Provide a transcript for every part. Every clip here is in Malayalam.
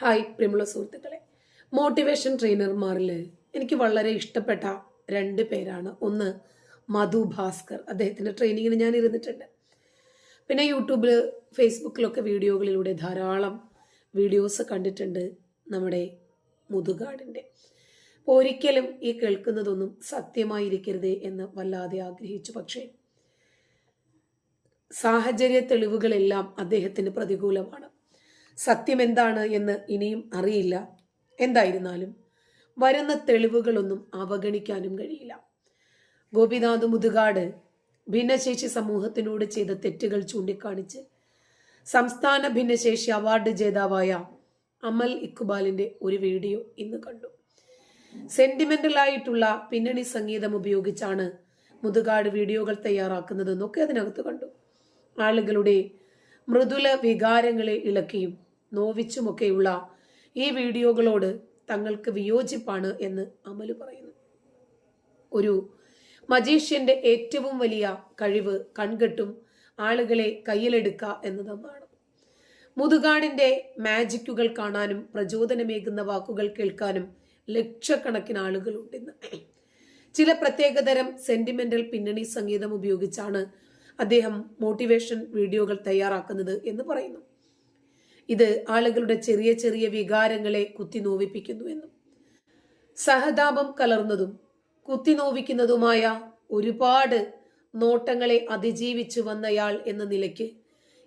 ഹായ് പ്രിയമുള്ള സുഹൃത്തുക്കളെ. മോട്ടിവേഷൻ ട്രെയിനർമാരിൽ എനിക്ക് വളരെ ഇഷ്ടപ്പെട്ട രണ്ട് പേരാണ്. ഒന്ന് മധു ഭാസ്കർ. അദ്ദേഹത്തിന്റെ ട്രെയിനിങ്ങിന് ഞാൻ ഇരുന്നിട്ടുണ്ട്. പിന്നെ യൂട്യൂബിൽ ഫേസ്ബുക്കിലൊക്കെ വീഡിയോകളിലൂടെ ധാരാളം വീഡിയോസ് കണ്ടിട്ടുണ്ട് നമ്മുടെ മുതുകാടിന്റെ അപ്പോൾ ഒരിക്കലും ഈ കേൾക്കുന്നതൊന്നും സത്യമായിരിക്കരുത് എന്ന് വല്ലാതെ ആഗ്രഹിച്ചു. പക്ഷേ സാഹചര്യ തെളിവുകളെല്ലാം അദ്ദേഹത്തിന് പ്രതികൂലമാണ്. സത്യം എന്താണ് എന്ന് ഇനിയും അറിയില്ല. എന്തായിരുന്നാലും വരുന്ന തെളിവുകളൊന്നും അവഗണിക്കാനും കഴിയില്ല. ഗോപിനാഥ് മുതുകാട് ഭിന്നശേഷി സമൂഹത്തിനോട് ചെയ്ത തെറ്റുകൾ ചൂണ്ടിക്കാണിച്ച് സംസ്ഥാന ഭിന്നശേഷി അവാർഡ് ജേതാവായ അമൽ ഇക്ബാലിന്റെ ഒരു വീഡിയോ ഇന്ന് കണ്ടു. സെന്റിമെന്റൽ ആയിട്ടുള്ള പിന്നണി സംഗീതം ഉപയോഗിച്ചാണ് മുതുകാട് വീഡിയോകൾ തയ്യാറാക്കുന്നതെന്നൊക്കെ അതിനകത്ത് കണ്ടു. ആളുകളുടെ മൃദുല വികാരങ്ങളെ ഇളക്കിയും നോവിച്ചുമൊക്കെയുള്ള ഈ വീഡിയോകളോട് തങ്ങൾക്ക് വിയോജിപ്പാണ് എന്ന് അമൽ പറയുന്നു. ഒരു മജീഷ്യന്റെ ഏറ്റവും വലിയ കഴിവ് കൺകെട്ടും ആളുകളെ കയ്യിലെടുക്കുക എന്നതാണ് മുതുകാടിന്റെ മാജിക്കുകൾ കാണാനും പ്രചോദനമേകുന്ന വാക്കുകൾ കേൾക്കാനും ലക്ഷക്കണക്കിന് ആളുകളുണ്ടെന്ന് ചില പ്രത്യേകതരം സെന്റിമെന്റൽ പിന്നണി സംഗീതം ഉപയോഗിച്ചാണ് അദ്ദേഹം മോട്ടിവേഷൻ വീഡിയോകൾ തയ്യാറാക്കുന്നത് എന്ന് പറയുന്നു. ഇത് ആളുകളുടെ ചെറിയ ചെറിയ വികാരങ്ങളെ കുത്തി നോവിപ്പിക്കുന്നു എന്നും സഹതാപം കലർന്നതും കുത്തിനോവിക്കുന്നതുമായ ഒരുപാട് നോട്ടങ്ങളെ അതിജീവിച്ചു വന്നയാൾ എന്ന നിലയ്ക്ക്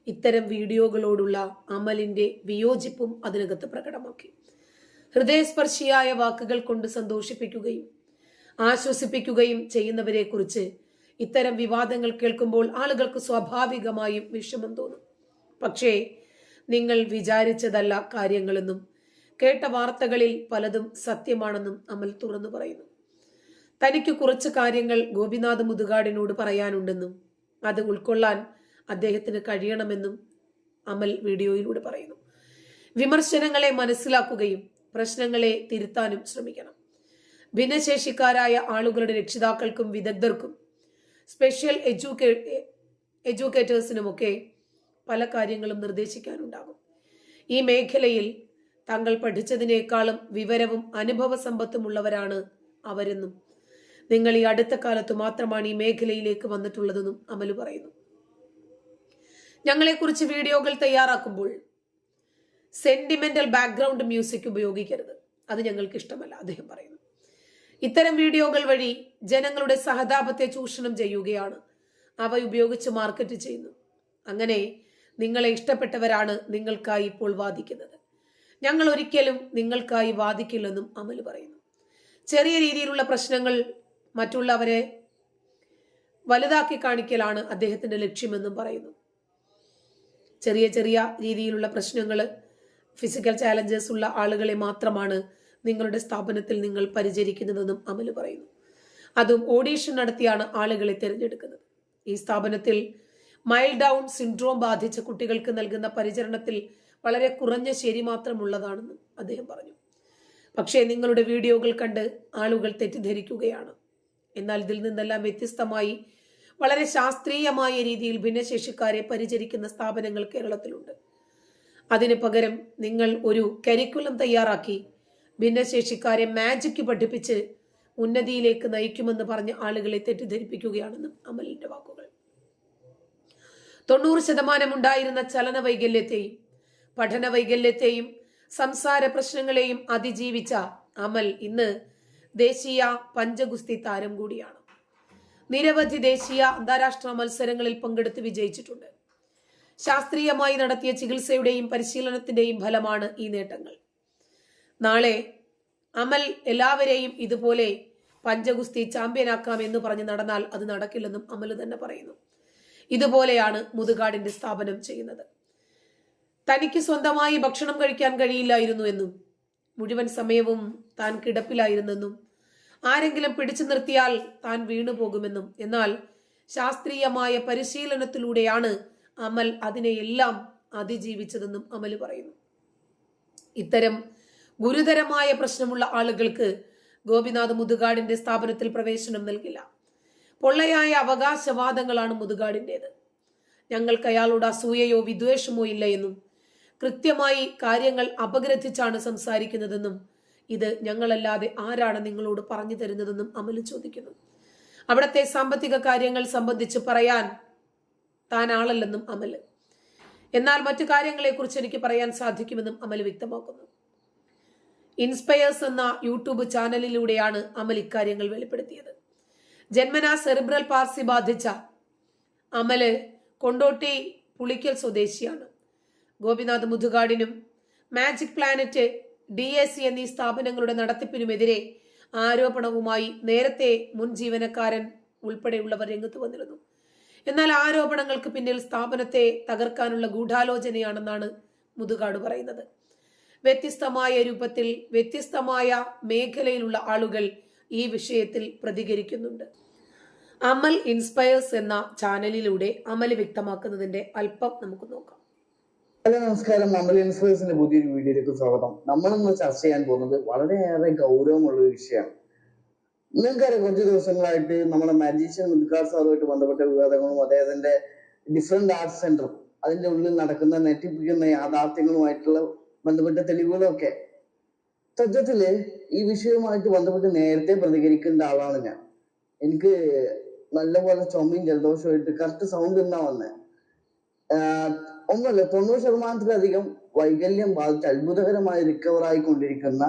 ഇത്തരം വീഡിയോകളോടുള്ള അമലിന്റെ വിയോജിപ്പും അതിനകത്ത് പ്രകടമാക്കി. ഹൃദയസ്പർശിയായ വാക്കുകൾ കൊണ്ട് സന്തോഷിപ്പിക്കുകയും ആശ്വസിപ്പിക്കുകയും ചെയ്യുന്നവരെ കുറിച്ച് ഇത്തരം വിവാദങ്ങൾ കേൾക്കുമ്പോൾ ആളുകൾക്ക് സ്വാഭാവികമായും വിഷമം തോന്നും. പക്ഷേ നിങ്ങൾ വിചാരിച്ചതല്ല കാര്യങ്ങളെന്നും കേട്ട വാർത്തകളിൽ പലതും സത്യമാണെന്നും അമൽ തുറന്നു പറയുന്നു. തനിക്ക് കുറച്ച് കാര്യങ്ങൾ ഗോപിനാഥ് മുതുകാടിനോട് പറയാനുണ്ടെന്നും അത് ഉൾക്കൊള്ളാൻ അദ്ദേഹത്തിന് കഴിയണമെന്നും അമൽ വീഡിയോയിലൂടെ പറയുന്നു. വിമർശനങ്ങളെ മനസ്സിലാക്കുകയും പ്രശ്നങ്ങളെ തിരുത്താനും ശ്രമിക്കണം. ഭിന്നശേഷിക്കാരായ ആളുകളുടെ രക്ഷിതാക്കൾക്കും വിദഗ്ധർക്കും സ്പെഷ്യൽ എഡ്യൂക്കേ എഡ്യൂക്കേറ്റേഴ്സിനുമൊക്കെ പല കാര്യങ്ങളും നിർദ്ദേശിക്കാനുണ്ടാകും. ഈ മേഖലയിൽ തങ്ങൾ പഠിച്ചതിനേക്കാളും വിവരവും അനുഭവ സമ്പത്തുമുള്ളവരാണ് അവരെന്നും നിങ്ങൾ ഈ അടുത്ത കാലത്ത് മാത്രമാണ് ഈ മേഖലയിലേക്ക് വന്നിട്ടുള്ളതെന്നും അമൽ പറയുന്നു. ഞങ്ങളെക്കുറിച്ച് വീഡിയോകൾ തയ്യാറാക്കുമ്പോൾ സെന്റിമെന്റൽ ബാക്ക്ഗ്രൗണ്ട് മ്യൂസിക് ഉപയോഗിക്കരുത്. അത് ഞങ്ങൾക്ക് ഇഷ്ടമല്ല അദ്ദേഹം പറയുന്നു. ഇത്തരം വീഡിയോകൾ വഴി ജനങ്ങളുടെ സഹതാപത്തെ ചൂഷണം ചെയ്യുകയാണ്. അവ ഉപയോഗിച്ച് മാർക്കറ്റ് ചെയ്യുന്നു. അങ്ങനെ നിങ്ങളെ ഇഷ്ടപ്പെട്ടവരാണ് നിങ്ങൾക്കായി ഇപ്പോൾ വാദിക്കുന്നത്. ഞങ്ങൾ ഒരിക്കലും നിങ്ങൾക്കായി വാദിക്കില്ലെന്നും അമൽ പറയുന്നു. ചെറിയ രീതിയിലുള്ള പ്രശ്നങ്ങൾ മറ്റുള്ളവരെ വലുതാക്കി കാണിക്കലാണ് അദ്ദേഹത്തിന്റെ ലക്ഷ്യമെന്നും പറയുന്നു. ചെറിയ ചെറിയ രീതിയിലുള്ള പ്രശ്നങ്ങൾ ഫിസിക്കൽ ചാലഞ്ചസ് ഉള്ള ആളുകളെ മാത്രമാണ് നിങ്ങളുടെ സ്ഥാപനത്തിൽ നിങ്ങൾ പരിചരിക്കുന്നതെന്നും അമൽ പറയുന്നു. അതും ഓഡീഷൻ നടത്തിയാണ് ആളുകളെ തിരഞ്ഞെടുക്കുന്നത്. ഈ സ്ഥാപനത്തിൽ മൈൽഡ് ഡൗൺ സിൻഡ്രോം ബാധിച്ച കുട്ടികൾക്ക് നൽകുന്ന പരിചരണത്തിൽ വളരെ കുറഞ്ഞ ശരി മാത്രമുള്ളതാണെന്നും അദ്ദേഹം പറഞ്ഞു. പക്ഷേ നിങ്ങളുടെ വീഡിയോകൾ കണ്ട് ആളുകൾ തെറ്റിദ്ധരിക്കുകയാണ്. എന്നാൽ ഇതിൽ നിന്നെല്ലാം വ്യത്യസ്തമായി വളരെ ശാസ്ത്രീയമായ രീതിയിൽ ഭിന്നശേഷിക്കാരെ പരിചരിക്കുന്ന സ്ഥാപനങ്ങൾ കേരളത്തിലുണ്ട്. അതിന് പകരം നിങ്ങൾ ഒരു കരിക്കുലം തയ്യാറാക്കി ഭിന്നശേഷിക്കാരെ മാജിക്ക് പഠിപ്പിച്ച് ഉന്നതിയിലേക്ക് നയിക്കുമെന്ന് പറഞ്ഞ് ആളുകളെ തെറ്റിദ്ധരിപ്പിക്കുകയാണെന്നും അമലിന്റെ വാക്കുകൾ. തൊണ്ണൂറ് ശതമാനം ഉണ്ടായിരുന്ന ചലന വൈകല്യത്തെയും പഠന വൈകല്യത്തെയും സംസാര പ്രശ്നങ്ങളെയും അതിജീവിച്ച അമൽ ഇന്ന് ദേശീയ പഞ്ചഗുസ്തി താരം കൂടിയാണ്. നിരവധി ദേശീയ അന്താരാഷ്ട്ര മത്സരങ്ങളിൽ പങ്കെടുത്ത് വിജയിച്ചിട്ടുണ്ട്. ശാസ്ത്രീയമായി നടത്തിയ ചികിത്സയുടെയും പരിശീലനത്തിന്റെയും ഫലമാണ് ഈ നേട്ടങ്ങൾ. നാളെ അമൽ എല്ലാവരെയും ഇതുപോലെ പഞ്ചഗുസ്തി ചാമ്പ്യനാക്കാം എന്ന് പറഞ്ഞ് നടന്നാൽ അത് നടക്കില്ലെന്നും അമൽ തന്നെ പറയുന്നു. ഇതുപോലെയാണ് മുതുകാടിന്റെ സ്ഥാപനം ചെയ്യുന്നത്. തനിക്ക് സ്വന്തമായി ഭക്ഷണം കഴിക്കാൻ കഴിയില്ലായിരുന്നു എന്നും മുഴുവൻ സമയവും താൻ കിടപ്പിലായിരുന്നെന്നും ആരെങ്കിലും പിടിച്ചു നിർത്തിയാൽ താൻ വീണുപോകുമെന്നും എന്നാൽ ശാസ്ത്രീയമായ പരിശീലനത്തിലൂടെയാണ് അമൽ അതിനെയെല്ലാം അതിജീവിച്ചതെന്നും അമൽ പറയുന്നു. ഇത്തരം ഗുരുതരമായ പ്രശ്നമുള്ള ആളുകൾക്ക് ഗോപിനാഥ് മുതുകാടിന്റെ സ്ഥാപനത്തിൽ പ്രവേശനം നൽകില്ല. പൊള്ളയായ അവകാശവാദങ്ങളാണ് മുതുകാടിന്റെത് ഞങ്ങൾക്ക് അയാളോട് അസൂയയോ വിദ്വേഷമോ ഇല്ല എന്നും കൃത്യമായി കാര്യങ്ങൾ അപഗ്രഥിച്ചാണ് സംസാരിക്കുന്നതെന്നും ഇത് ഞങ്ങളല്ലാതെ ആരാണ് നിങ്ങളോട് പറഞ്ഞു തരുന്നതെന്നും അമൽ ചോദിക്കുന്നു. അവിടത്തെ സാമ്പത്തിക കാര്യങ്ങൾ സംബന്ധിച്ച് പറയാൻ താൻ ആളല്ലെന്നും അമൽ എന്നാൽ മറ്റു കാര്യങ്ങളെക്കുറിച്ച് എനിക്ക് പറയാൻ സാധിക്കുമെന്നും അമൽ വ്യക്തമാക്കുന്നു. ഇൻസ്പയേഴ്സ് എന്ന യൂട്യൂബ് ചാനലിലൂടെയാണ് അമൽ ഇക്കാര്യങ്ങൾ വെളിപ്പെടുത്തിയത്. ജന്മനാ സെറിബ്രൽ പാർസി ബാധിച്ച അമൽ കൊണ്ടോട്ടി പുളിക്കൽ സ്വദേശിയാണ്. Gopinath മുതുകാടിനും magic planet D S C എന്നീ സ്ഥാപനങ്ങളുടെ നടത്തിപ്പിനുമെതിരെ ആരോപണവുമായി നേരത്തെ മുൻ ജീവനക്കാരൻ ഉൾപ്പെടെയുള്ളവർ രംഗത്ത് വന്നിരുന്നു. എന്നാൽ ആരോപണങ്ങൾക്ക് പിന്നിൽ സ്ഥാപനത്തെ തകർക്കാനുള്ള ഗൂഢാലോചനയാണെന്നാണ് മുതുകാട് പറയുന്നത്. വ്യത്യസ്തമായ രൂപത്തിൽ വ്യത്യസ്തമായ മേഖലയിലുള്ള ആളുകൾ ഈ വിഷയത്തിൽ പ്രതികരിക്കുന്നുണ്ട്. അമൽ ഇൻസ്പയേഴ്സ് എന്ന ചാനലിലൂടെ അമൽ വ്യക്തമാക്കുന്നതിന്റെ അല്പം നമുക്ക് നോക്കാം. ഹലോ നമസ്കാരം. അമൽ ഇൻസ്പയേഴ്സിന്റെ പുതിയൊരു വീഡിയോയിലേക്ക് സ്വാഗതം. നമ്മളിന്ന് ചർച്ച ചെയ്യാൻ പോകുന്നത് വളരെയേറെ ഗൗരവമുള്ള ഒരു വിഷയമാണ്. നിങ്ങൾക്കറിയാം കുറച്ച് ദിവസങ്ങളായിട്ട് നമ്മുടെ മാജീഷ്യൻ മുദ്കാർ സാറുമായിട്ട് ബന്ധപ്പെട്ട വിവാദങ്ങളും അദ്ദേഹത്തിന്റെ ഡിഫറെന്റ് ആർട്സ് സെന്ററും അതിന്റെ ഉള്ളിൽ നടക്കുന്ന നെറ്റിപ്പിക്കുന്ന യാഥാർത്ഥ്യങ്ങളുമായിട്ടുള്ള ബന്ധപ്പെട്ട തെളിവുകളൊക്കെ. സത്യത്തിൽ ഈ വിഷയവുമായിട്ട് ബന്ധപ്പെട്ട് നേരത്തെ പ്രതികരിക്കേണ്ട ആളാണ് ഞാൻ. എനിക്ക് നല്ലപോലെ ചുമയും ജലദോഷമായിട്ട് കറക്റ്റ് സൗണ്ട് എന്നാ. വന്നത് ഒന്നല്ല തൊണ്ണൂറ് ശതമാനത്തിലധികം വൈകല്യം ബാധിച്ച് അത്ഭുതകരമായി റിക്കവർ ആയിക്കൊണ്ടിരിക്കുന്ന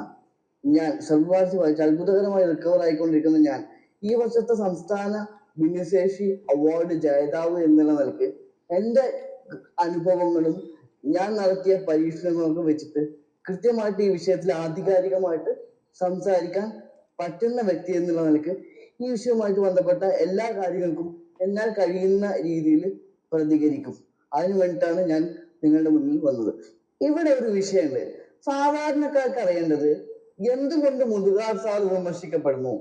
ഞാൻ സർവഭാഷ വായിച്ച് അത്ഭുതകരമായി റിക്കവർ ആയിക്കൊണ്ടിരിക്കുന്ന ഞാൻ ഈ വർഷത്തെ സംസ്ഥാന ഭിന്നശേഷി അവാർഡ് ജേതാവ് എന്നുള്ള നിലയ്ക്ക് എന്റെ അനുഭവങ്ങളും ഞാൻ നടത്തിയ പരീക്ഷണങ്ങളൊക്കെ വെച്ചിട്ട് കൃത്യമായിട്ട് ഈ വിഷയത്തിൽ ആധികാരികമായിട്ട് സംസാരിക്കാൻ പറ്റുന്ന വ്യക്തി എന്നുള്ള നിലയ്ക്ക് ഈ വിഷയവുമായിട്ട് ബന്ധപ്പെട്ട എല്ലാ കാര്യങ്ങൾക്കും എന്നാൽ കഴിയുന്ന രീതിയിൽ പ്രതികരിക്കും. അതിനു വേണ്ടിയിട്ടാണ് ഞാൻ നിങ്ങളുടെ മുന്നിൽ വന്നത്. ഇവിടെ ഒരു വിഷയമുണ്ട്. സാധാരണക്കാർക്ക് അറിയേണ്ടത് എന്തുകൊണ്ട് മുതുകാർ സാർ വിമർശിക്കപ്പെടുന്നു?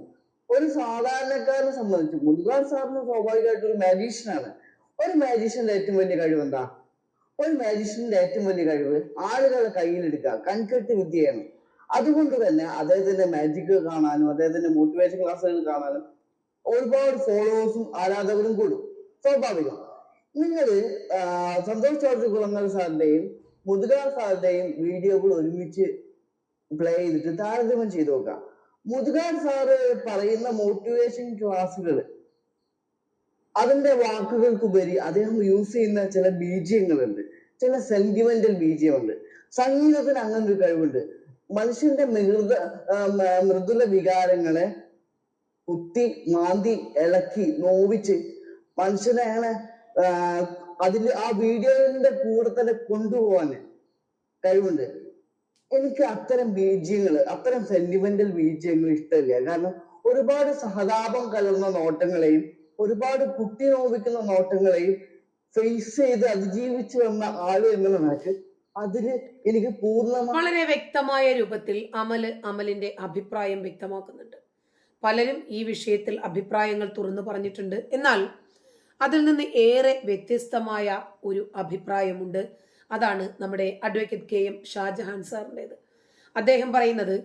ഒരു സാധാരണക്കാരനെ സംബന്ധിച്ച് മുതുകാർ സാറിന് സ്വാഭാവികമായിട്ട് ഒരു മാജീഷ്യനാണ് ഒരു മാജീഷ്യന്റെ ഏറ്റവും വലിയ കഴിവ് എന്താ? ഒരു മാജിഷ്യന്റെ ഏറ്റവും വലിയ കഴിവ് ആളുകളെ കയ്യിലെടുക്കുക കൺകെട്ട് വിദ്യയാണ്. അതുകൊണ്ട് തന്നെ അദ്ദേഹത്തിന്റെ മാജിക് കാണാനും അദ്ദേഹത്തിന്റെ മോട്ടിവേഷൻ ക്ലാസ്സുകൾ കാണാനും ഒരുപാട് ഫോളോവേഴ്സും ആരാധകരും കൂടും. സ്വാഭാവികം. നിങ്ങൾ സന്തോഷ് ജോർജ് കുളങ്ങൽ സാറിന്റെയും മുതുകാർ സാറിന്റെയും വീഡിയോകൾ ഒരുമിച്ച് പ്ലേ ചെയ്തിട്ട് താരതമ്യം ചെയ്ത് നോക്കാം മുതുകാർ സാറ് പറയുന്ന മോട്ടിവേഷൻ ക്ലാസ്സുകൾ അതിന്റെ വാക്കുകൾക്കുപരി അദ്ദേഹം യൂസ് ചെയ്യുന്ന ചില ബീജിയങ്ങളുണ്ട് ചില സെന്റിമെന്റൽ ബീജിയമുണ്ട് സംഗീതത്തിന് അങ്ങനെ ഒരു കഴിവുണ്ട്. മനുഷ്യന്റെ മൃദ മൃദുല വികാരങ്ങളെ കുത്തി മാന്തി ഇളക്കി നോവിച്ച് മനുഷ്യനെ അങ്ങനെ അതിൽ ആ വീഡിയോന്റെ കൂടെ തന്നെ കൊണ്ടുപോകാൻ കഴിവുണ്ട്. എനിക്ക് അത്തരം ബീജ്യങ്ങൾ അത്തരം സെന്റിമെന്റൽ ബീജ്യങ്ങൾ ഇഷ്ടമില്ല. കാരണം ഒരുപാട് സഹതാപം കലർന്ന നോട്ടങ്ങളെയും ഒരുപാട് കുട്ടി നോവിക്കുന്ന നോട്ടങ്ങളെയും ഫേസ് ചെയ്ത് അതിജീവിച്ചു വന്ന ആൾ എന്നുള്ള നിലയ്ക്ക് അതിൽ എനിക്ക് പൂർണമായി വളരെ വ്യക്തമായ രൂപത്തിൽ അമൽ അമലിന്റെ അഭിപ്രായം വ്യക്തമാക്കുന്നുണ്ട്. പലരും ഈ വിഷയത്തിൽ അഭിപ്രായങ്ങൾ തുറന്നു പറഞ്ഞിട്ടുണ്ട്. എന്നാൽ അതിൽ നിന്ന് ഏറെ വ്യത്യസ്തമായ ഒരു അഭിപ്രായമുണ്ട്. അതാണ് നമ്മുടെ അഡ്വക്കേറ്റ് കെ എം ഷാജഹാൻ സാറിന്റെത് അദ്ദേഹം പറയുന്നത്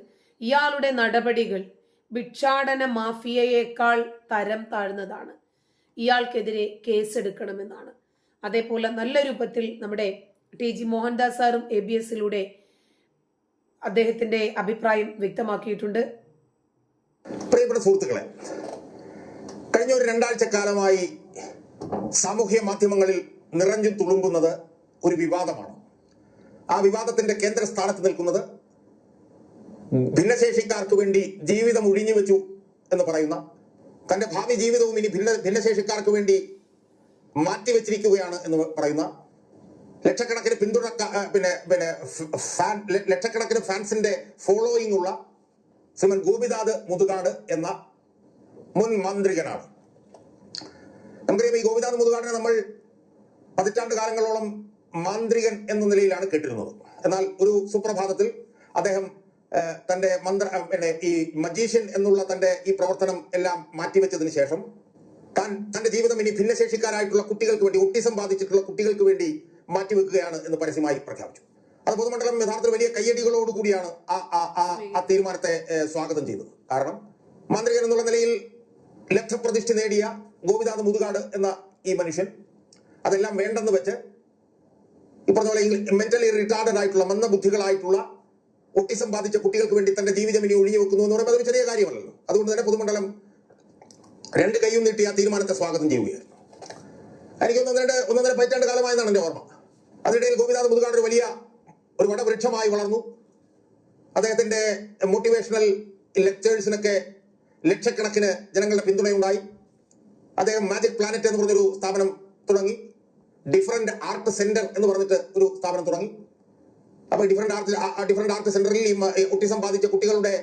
ഇയാളുടെ നടപടികൾ ഭിക്ഷാടന മാഫിയയേക്കാൾ തരം താഴ്ന്നതാണ്. ഇയാൾക്കെതിരെ കേസെടുക്കണമെന്നാണ്. അതേപോലെ നല്ല രൂപത്തിൽ നമ്മുടെ ടി ജി മോഹൻദാസ് സാറും എ ബി എസിലൂടെ അദ്ദേഹത്തിന്റെ അഭിപ്രായം വ്യക്തമാക്കിയിട്ടുണ്ട്. പ്രിയപ്പെട്ട സുഹൃത്തുക്കളെ കഴിഞ്ഞ ഒരു രണ്ടാഴ്ച കാലമായി സാമൂഹ്യ മാധ്യമങ്ങളിൽ നിറഞ്ഞു തുളുമ്പുന്നത് ഒരു വിവാദമാണ്. ആ വിവാദത്തിന്റെ കേന്ദ്ര സ്ഥാനത്ത് നിൽക്കുന്നത് ഭിന്നശേഷിക്കാർക്ക് വേണ്ടി ജീവിതം ഒഴിഞ്ഞു വെച്ചു എന്ന് പറയുന്ന തന്റെ ഭാവി ജീവിതവും ഇനി ഭിന്ന ഭിന്നശേഷിക്കാർക്ക് വേണ്ടി മാറ്റിവെച്ചിരിക്കുകയാണ് എന്ന് പറയുന്ന ലക്ഷക്കണക്കിന് പിന്തുണക്ക പിന്നെ പിന്നെ ഫാൻ ലക്ഷക്കണക്കിന് ഫാൻസിന്റെ ഫോളോയിങ് ഉള്ള ശ്രീമൻ ഗോപിനാഥ് മുതുകാട് എന്ന മുൻ മന്ത്രികനാണ്. നമുക്കറിയാം ഈ ഗോപിനാഥ് മുതുകാടിനെ നമ്മൾ പതിറ്റാണ്ട് കാലങ്ങളോളം മാന്ത്രികൻ എന്ന നിലയിലാണ് കേട്ടിരുന്നത്. എന്നാൽ ഒരു സുപ്രഭാതത്തിൽ അദ്ദേഹം തന്റെ മന്ത്ര ഈ മജീഷ്യൻ എന്നുള്ള തന്റെ ഈ പ്രവർത്തനം എല്ലാം മാറ്റിവെച്ചതിന് ശേഷം താൻ തന്റെ ജീവിതം ഇനി ഭിന്നശേഷിക്കാരായിട്ടുള്ള കുട്ടികൾക്ക് വേണ്ടി ഒട്ടിസം ബാധിച്ചിട്ടുള്ള കുട്ടികൾക്ക് വേണ്ടി മാറ്റിവെക്കുകയാണ് എന്ന് പരസ്യമായി പ്രഖ്യാപിച്ചു. അത് പൊതുമണ്ഡലം യഥാർത്ഥത്തിൽ വലിയ കയ്യടികളോടുകൂടിയാണ് ആ ആ ആ തീരുമാനത്തെ സ്വാഗതം ചെയ്തത്. കാരണം മന്ത്രികൻ എന്നുള്ള നിലയിൽ ലബ്ധപ്രതിഷ്ഠ നേടിയ ഗോപിനാഥ് മുതുകാട് എന്ന ഈ മനുഷ്യൻ അതെല്ലാം വേണ്ടെന്ന് വെച്ച് ഇപ്പോൾ മെന്റലി റിട്ടാർഡഡ് ആയിട്ടുള്ള മന്ദബുദ്ധികളായിട്ടുള്ള ഒട്ടിസം ബാധിച്ച കുട്ടികൾക്ക് വേണ്ടി തന്റെ ജീവിതം ഇനി ഒഴിഞ്ഞു വെക്കുന്നു എന്ന് പറയുമ്പോൾ അതൊരു ചെറിയ കാര്യമല്ലല്ലോ അതുകൊണ്ട് തന്നെ പൊതുമണ്ഡലം രണ്ട് കൈയും നീട്ടി ആ തീരുമാനത്തെ സ്വാഗതം ചെയ്യുകയായിരുന്നു. എനിക്ക് ഒന്നര ഒന്നൊന്നര പറ്റാണ്ട് കാലമായെന്നാണ് എന്റെ ഓർമ്മ. അതിനിടയിൽ ഗോപിനാഥ് മുതുകാട് ഒരു വലിയ ഒരു വടവൃക്ഷമായി വളർന്നു. അദ്ദേഹത്തിന്റെ മോട്ടിവേഷണൽ ലെക്ചേഴ്സിനൊക്കെ ലക്ഷക്കണക്കിന് ജനങ്ങളുടെ പിന്തുണയുണ്ടായി. അദ്ദേഹം മാജിക് പ്ലാനറ്റ് എന്ന് പറഞ്ഞൊരു സ്ഥാപനം തുടങ്ങി. ഡിഫറെന്റ് ആർട്ട് സെന്റർ എന്ന് പറഞ്ഞിട്ട് ഒരു സ്ഥാപനം തുടങ്ങി. അപ്പൊ ഡിഫറെന്റ് ആർട്ട് ഡിഫറെന്റ് ആർട്ട് സെന്ററിൽ ഒട്ടിസം ബാധിച്ച കുട്ടികളുടെ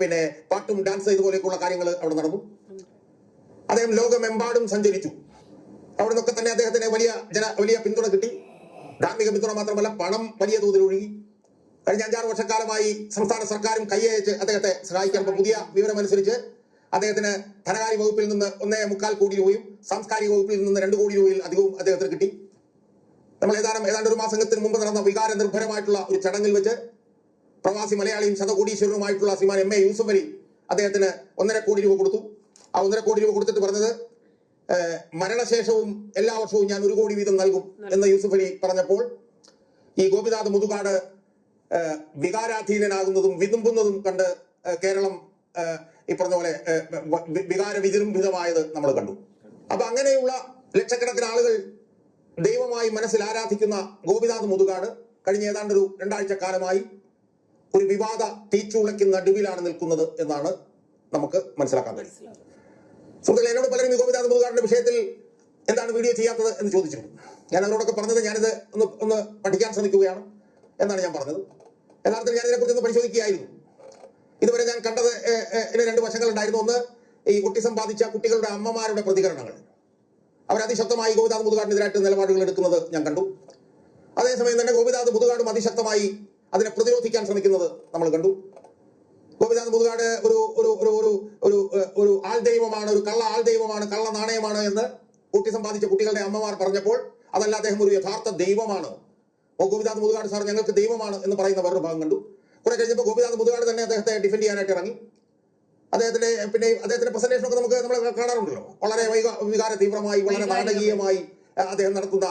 പിന്നെ പാട്ടും ഡാൻസ് ഇതുപോലെയൊക്കെയുള്ള കാര്യങ്ങൾ അവിടെ നടന്നു. അദ്ദേഹം ലോകമെമ്പാടും സഞ്ചരിച്ചു. അവിടെ നിന്നൊക്കെ തന്നെ അദ്ദേഹത്തിന് വലിയ ജന വലിയ പിന്തുണ കിട്ടി. ധാർമ്മിക പിന്തുണ മാത്രമല്ല പണം വലിയ തോതിൽ ഒഴുകി. കഴിഞ്ഞ അഞ്ചാറ് വർഷക്കാലമായി സംസ്ഥാന സർക്കാരും കൈയച്ച് അദ്ദേഹത്തെ സഹായിക്കാൻ പുതിയ വിവരമനുസരിച്ച് അദ്ദേഹത്തിന് ധനകാര്യ വകുപ്പിൽ നിന്ന് ഒന്നേ മുക്കാൽ കോടി രൂപയും സാംസ്കാരിക വകുപ്പിൽ നിന്ന് രണ്ട് കോടി രൂപയിൽ അധികവും അദ്ദേഹത്തിന് കിട്ടി. നമ്മൾ ഏതാനും ഏതാണ്ട് ഒരു മാസത്തിന് മുമ്പ് നടന്ന വികാര നിർഭരമായിട്ടുള്ള ഒരു ചടങ്ങിൽ വെച്ച് പ്രവാസി മലയാളിയും ശതകോടീശ്വരനുമായിട്ടുള്ള ശ്രീമാൻ എം എ യൂസുഫ് അലി അദ്ദേഹത്തിന് ഒന്നര കോടി രൂപ കൊടുത്തു. ആ ഒന്നര കോടി രൂപ കൊടുത്തിട്ട് പറഞ്ഞത് മരണശേഷവും എല്ലാ വർഷവും ഞാൻ ഒരു കോടി വീതം നൽകും എന്ന് യൂസുഫ് അലി പറഞ്ഞപ്പോൾ ഈ ഗോപിനാഥ് മുതുകാട് വികാരാധീനനാകുന്നതും വിതുമ്പുന്നതും കണ്ട് കേരളം ഈ പറഞ്ഞ പോലെ വികാര വിജൃംഭിതമായത് നമ്മൾ കണ്ടു. അപ്പൊ അങ്ങനെയുള്ള ലക്ഷക്കണക്കിന് ആളുകൾ ദൈവമായി മനസ്സിൽ ആരാധിക്കുന്ന ഗോപിനാഥ് മുതുകാട് കഴിഞ്ഞ ഏതാണ്ട് ഒരു രണ്ടാഴ്ച കാലമായി ഒരു വിവാദ തീച്ചുളയ്ക്ക് നടുവിലാണ് നിൽക്കുന്നത് എന്നാണ് നമുക്ക് മനസ്സിലാക്കാൻ കഴിയും. സുഹൃത്തുക്കളെ എന്നോട് പലരും ഈ ഗോപിനാഥ് മുതുകാടിന്റെ വിഷയത്തിൽ എന്താണ് വീഡിയോ ചെയ്യാത്തത് എന്ന് ചോദിച്ചിട്ടുണ്ട്. ഞാൻ അവരോടൊക്കെ പറഞ്ഞത് ഞാനിത് ഒന്ന് ഒന്ന് പഠിക്കാൻ ശ്രമിക്കുകയാണ് എന്നാണ് ഞാൻ പറഞ്ഞത്. യഥാർത്ഥത്തിൽ ഞാൻ ഇതിനെക്കുറിച്ച് ഒന്ന് പരിശോധിക്കുകയായിരുന്നു. ഇതുവരെ ഞാൻ കണ്ടത് ഇതിന് രണ്ട് വശങ്ങളുണ്ടായിരുന്നു. ഒന്ന് ഈ കുട്ടി സമ്പാദിച്ച കുട്ടികളുടെ അമ്മമാരുടെ പ്രതികരണങ്ങൾ. അവർ അതിശക്തമായി ഗോപിനാഥ് മുതുകാടിനെതിരായിട്ട് നിലപാടുകൾ എടുക്കുന്നത് ഞാൻ കണ്ടു. അതേസമയം തന്നെ ഗോപിനാഥ് മുതുകാടും അതിശക്തമായി അതിനെ പ്രതിരോധിക്കാൻ ശ്രമിക്കുന്നത് നമ്മൾ കണ്ടു. ഗോപിനാഥ് മുതുകാട് ഒരു ഒരു ഒരു ഒരു ഒരു ഒരു ആൾ ദൈവമാണ് ഒരു കള്ള ആൾദൈവമാണ് കള്ള നാണയമാണ് എന്ന് കുട്ടി സമ്പാദിച്ച കുട്ടികളുടെ അമ്മമാർ പറഞ്ഞപ്പോൾ അതല്ല അദ്ദേഹം ഒരു യഥാർത്ഥ ദൈവമാണ്. ഓ ഗോപിനാഥ് മുതുകാട് സാർ ഞങ്ങൾക്ക് ദൈവമാണ് എന്ന് പറയുന്ന വേറൊരു ഭാഗം കണ്ടു. കുറെ കഴിഞ്ഞപ്പോൾ ഗോപിനാഥ് മുതുകാട് തന്നെ അദ്ദേഹത്തെ ഡിഫെൻഡ് ചെയ്യാനായിട്ട് ഇറങ്ങി. അദ്ദേഹത്തിന്റെ പിന്നെ അദ്ദേഹത്തിന്റെ പ്രസന്റേഷൻ ഒക്കെ നമുക്ക് നമ്മൾ കാണാറുണ്ടല്ലോ. വളരെ വൈക വികാര തീവ്രമായി വളരെ നാടകീയമായി അദ്ദേഹം നടത്തുന്ന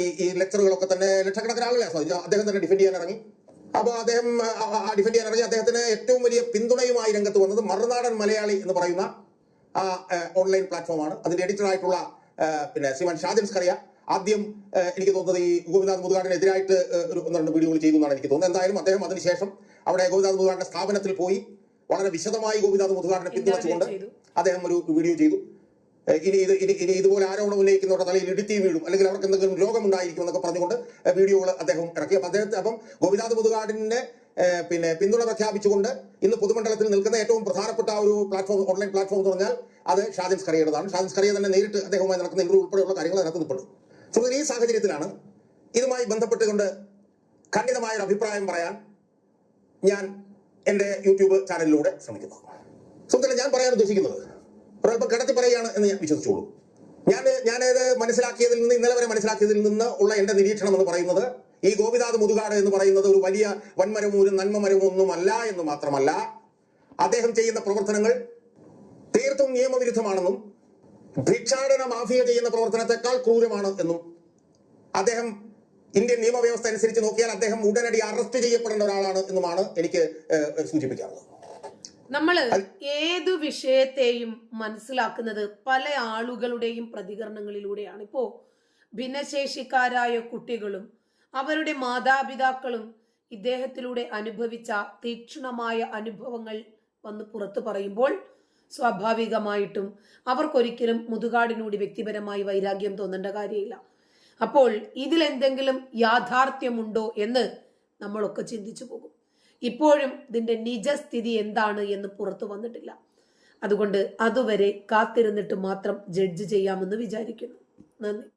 ഈ ഈ ലെക്ചറുകളൊക്കെ തന്നെ ലക്ഷക്കണക്കിന് ആളുകളെ സ്വാധീനിച്ചു അദ്ദേഹം തന്നെ ഡിഫെൻഡ് ചെയ്യാൻ ഇറങ്ങി. അപ്പോൾ അദ്ദേഹം ഡിഫെൻഡ് ചെയ്യാൻ ഇറങ്ങി. അദ്ദേഹത്തിന് ഏറ്റവും വലിയ പിന്തുണയുമായി രംഗത്ത് വന്നത് മറുനാടൻ മലയാളി എന്ന് പറയുന്ന ആ ഓൺലൈൻ പ്ലാറ്റ്ഫോമാണ് അതിന്റെ എഡിറ്റർ ആയിട്ടുള്ള പിന്നെ ശ്രീമാൻ ഷാജൻ സ്കറിയ. ആദ്യം എനിക്ക് തോന്നുന്നത് ഈ ഗോപിനാഥ് മുതുകാടിനെതിരായിട്ട് ഒന്ന് രണ്ട് വീഡിയോകൾ ചെയ്തു എന്നാണ് എനിക്ക് തോന്നുന്നത്. എന്തായാലും അദ്ദേഹം അതിനുശേഷം അവിടെ ഗോപിനാഥ് മുതുകാടിന്റെ സ്ഥാപനത്തിൽ പോയി. വളരെ വിശദമായി ഗോപിനാഥ് മുതുകാടിനെ പിന്തുണച്ചുകൊണ്ട് അദ്ദേഹം ഒരു വീഡിയോ ചെയ്തു. ഇനി ഇത് ഇനി ഇനി ഇതുപോലെ ആരോപണം ഉന്നയിക്കുന്നവരുടെ തലയിൽ ഇടുത്തി വീഴും. അല്ലെങ്കിൽ അവർക്ക് എന്തെങ്കിലും രോഗമുണ്ടായിരിക്കും എന്നൊക്കെ പറഞ്ഞുകൊണ്ട് വീഡിയോകൾ അദ്ദേഹം ഇറക്കി. അപ്പൊ അദ്ദേഹത്തെ അപ്പം ഗോപിനാഥ് മുതുകാടിനെ പിന്നെ പിന്തുണ പ്രഖ്യാപിച്ചുകൊണ്ട് ഇന്ന് പൊതുമണ്ഡലത്തിൽ നിൽക്കുന്ന ഏറ്റവും പ്രധാനപ്പെട്ട ഒരു പ്ലാറ്റ്ഫോം ഓൺലൈൻ പ്ലാറ്റ്ഫോം എന്ന് പറഞ്ഞാൽ അത് ഷാജൻ സ്കറിയുടേതാണ് ഷാജൻ സ്കറിയ തന്നെ നേരിട്ട് അദ്ദേഹവുമായി നടക്കുന്ന ഇന്റർവ്യൂ ഉൾപ്പെടെയുള്ള കാര്യങ്ങൾ അതിനകത്ത് നിൽപ്പുണ്ട്. സോ ഈ സാഹചര്യത്തിലാണ് ഇതുമായി ബന്ധപ്പെട്ടുകൊണ്ട് ഖണ്ഡിതമായ ഒരു അഭിപ്രായം പറയാൻ ഞാൻ എന്റെ യൂട്യൂബ് ചാനലിലൂടെ ശ്രമിക്കുന്നു. സുഹൃത്തുക്കളെ ഞാൻ പറയാൻ ഉദ്ദേശിക്കുന്നത് ഒരല്പം കിടത്തി പറയുകയാണ് എന്ന് ഞാൻ വിശ്വസിച്ചോളൂ ഞാൻ ഞാനത് മനസ്സിലാക്കിയതിൽ നിന്ന് ഇന്നലെ വരെ മനസ്സിലാക്കിയതിൽ നിന്ന് ഉള്ള എന്റെ നിരീക്ഷണം എന്ന് പറയുന്നത് ഈ ഗോപിനാഥ് മുതുകാട് എന്ന് പറയുന്നത് ഒരു വലിയ വൻമരമോ ഒരു നന്മമരമോ ഒന്നുമല്ല എന്ന് മാത്രമല്ല അദ്ദേഹം ചെയ്യുന്ന പ്രവർത്തനങ്ങൾ തീർത്തും നിയമവിരുദ്ധമാണെന്നും ഭിക്ഷാടന മാഫിയ ചെയ്യുന്ന പ്രവർത്തനത്തെക്കാൾ ക്രൂരമാണ് എന്നും അദ്ദേഹം ഇന്ത്യൻ നിയമവ്യവസ്ഥ അനുസരിച്ച് നോക്കിയാൽ അദ്ദേഹം ഉടനടി അറസ്റ്റ് ചെയ്യപ്പെടേണ്ട ഒരാളാണ് എന്നുമാണ് എനിക്ക് സൂചിപ്പിക്കാറുള്ളത് നമ്മൾ ഏതു വിഷയത്തെയും മനസ്സിലാക്കുന്നത് പല ആളുകളുടെയും പ്രതികരണങ്ങളിലൂടെയാണ്. ഇപ്പോ ഭിന്നശേഷിക്കാരായ കുട്ടികളും അവരുടെ മാതാപിതാക്കളും ഇദ്ദേഹത്തിലൂടെ അനുഭവിച്ച തീക്ഷണമായ അനുഭവങ്ങൾ വന്ന് പുറത്തു പറയുമ്പോൾ സ്വാഭാവികമായിട്ടും അവർക്കൊരിക്കലും മുതുകാടിനോട് വ്യക്തിപരമായി വൈരാഗ്യം തോന്നേണ്ട കാര്യമില്ല. അപ്പോൾ ഇതിലെന്തെങ്കിലും യാഥാർത്ഥ്യമുണ്ടോ എന്ന് നമ്മളൊക്കെ ചിന്തിച്ചു പോകും. ഇപ്പോഴും ഇതിന്റെ നിജസ്ഥിതി എന്താണ് എന്ന് പുറത്തു വന്നിട്ടില്ല. അതുകൊണ്ട് അതുവരെ കാത്തിരുന്നിട്ട് മാത്രം ജഡ്ജ് ചെയ്യാമെന്ന് വിചാരിക്കുന്നു. നന്ദി.